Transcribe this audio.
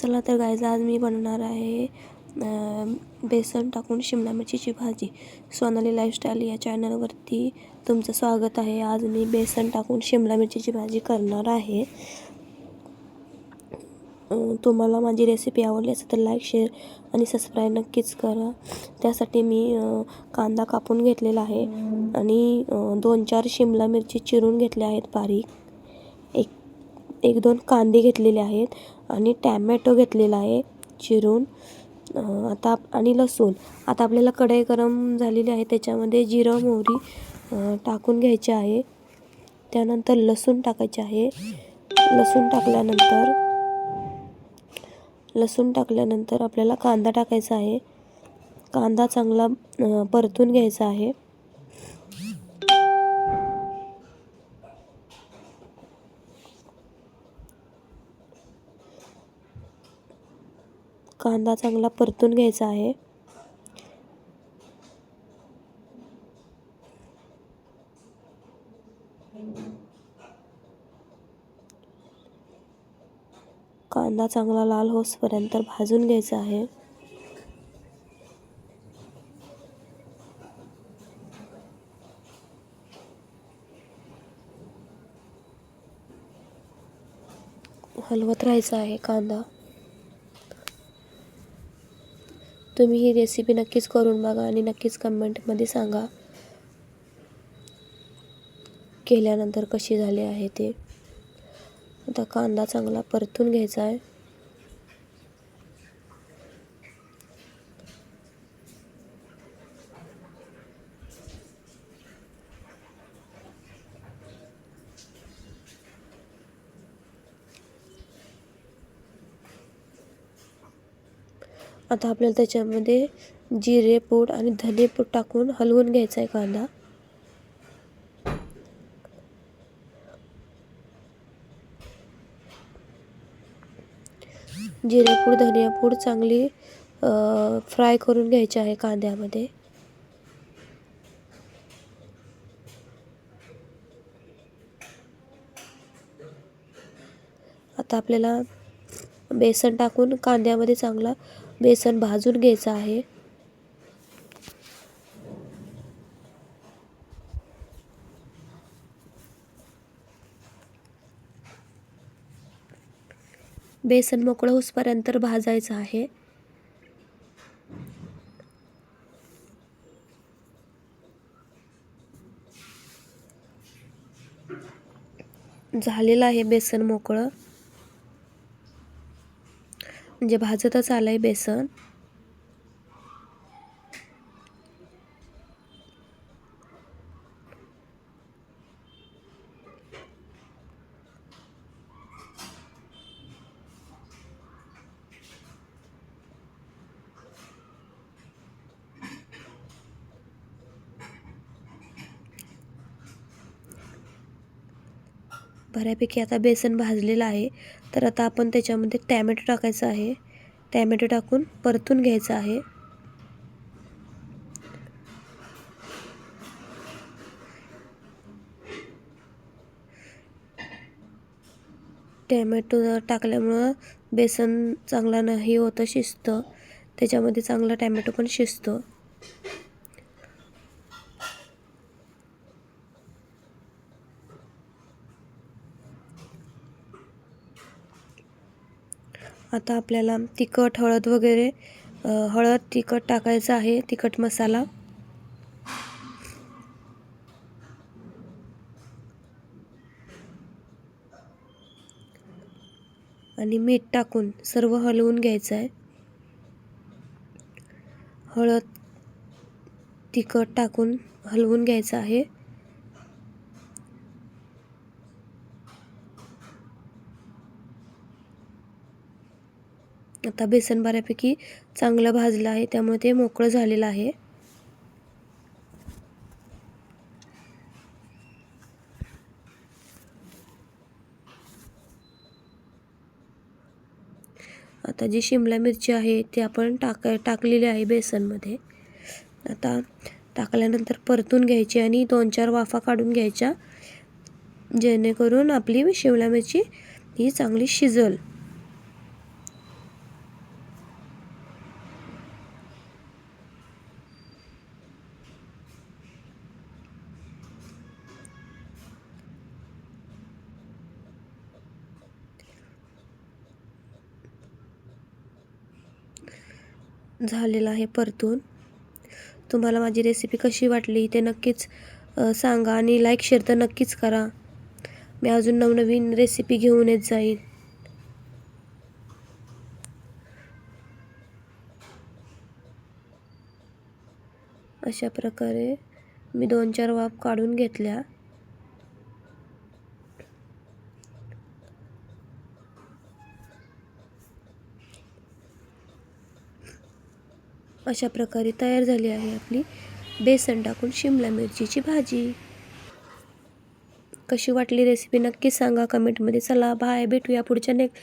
चला तर गायज आज मी बनवणार आहे बेसन टाकून शिमला मिरचीची भाजी. सोनाली लाईफस्टाईल या चॅनलवरती तुमचं स्वागत आहे. आज मी बेसन टाकून शिमला मिरचीची भाजी करणार आहे. तुम्हाला माझी रेसिपी आवडली असेल तर लाईक शेअर आणि सबस्क्राईब नक्कीच करा. त्यासाठी मी कांदा कापून घेतलेला आहे आणि दोन चार शिमला मिरची चिरून घेतल्या आहेत बारीक. एक दोन कांदे घेतलेले आहेत आणि टॅमॅटो घेतलेला आहे चिरून. आता आणि लसूण. आता आपल्याला कढई गरम झालेली आहे त्याच्यामध्ये जिरं मोहरी टाकून घ्यायचे आहे. त्यानंतर लसूण टाकायचे आहे. लसूण टाकल्यानंतर लसूण टाकल्यानंतर आपल्याला कांदा टाकायचा आहे. कांदा चांगला परतून घ्यायचा आहे. कांदा चांगला परतून घ्यायचा आहे. कांदा चांगला लाल होसपर्यंत भाजून घ्यायचा आहे. हलवत राहायचा आहे कांदा. तुम्ही ही रेसिपी नक्कीच करून बघा आणि नक्कीच कमेंटमध्ये सांगा. केल्यानंतर कशी झाली आहे ते. आता कांदा चांगला परतून घ्यायचा आहे. आता आपल्याला त्याच्यामध्ये जिरे पूड आणि धने पूड टाकून हलवून घ्यायचा आहे कांदा. जिरेपूड धनियापूड चांगली फ्राय करून घ्यायची आहे कांद्यामध्ये. आता आपल्याला बेसन टाकून कांद्यामध्ये चांगला बेसन भाजून घ्यायचं आहे. बेसन मोकळं होसपर्यंत भाजायचं आहे. झालेलं आहे बेसन मोकळं. म्हणजे भाजतच आलं आहे बेसन. बऱ्यापैकी आता बेसन भाजलेलं आहे. तर आता आपण त्याच्यामध्ये टॅमॅटो टाकायचं आहे. टॅमॅटो टाकून परतून घ्यायचं आहे. टॅमॅटो टाकल्यामुळं बेसन चांगला नाही होतं शिजतं. त्याच्यामध्ये चांगला टॅमॅटो पण शिजतो. आता आपल्याला तिखट हळद वगैरे हळद तिखट टाकायचं आहे तिखट मसाला. आणि मीठ टाकून सर्व हलवून घ्यायचं आहे. हळद तिखट टाकून हलवून घ्यायचं आहे. आता बेसन बऱ्यापैकी चांगलं भाजलं आहे त्यामुळे ते मोकळं झालेलं आहे. आता जी शिमला मिरची आहे ती आपण टाक टाकलेली आहे बेसनमध्ये. आता टाकल्यानंतर परतून घ्यायची आणि दोन चार वाफा काढून घ्यायच्या. जेणेकरून आपली शिमला मिरची ही चांगली शिजल. झालेला आहे परतून. तुम्हाला माझी रेसिपी कशी वाटली ते नक्कीच सांगा आणि लाईक शेअर तर नक्कीच करा. मी अजून नवनवीन रेसिपी घेऊन येत जाईल अशा प्रकारे मी दोन चार वाफ काढून घेतल्या. अशा प्रकारे तयार झाली आहे आपली बेसन टाकून शिमला मिरचीची भाजी. कशी वाटली रेसिपी नक्की सांगा कमेंटमध्ये चला बाय भेटूया पुढच्या नेक्स्ट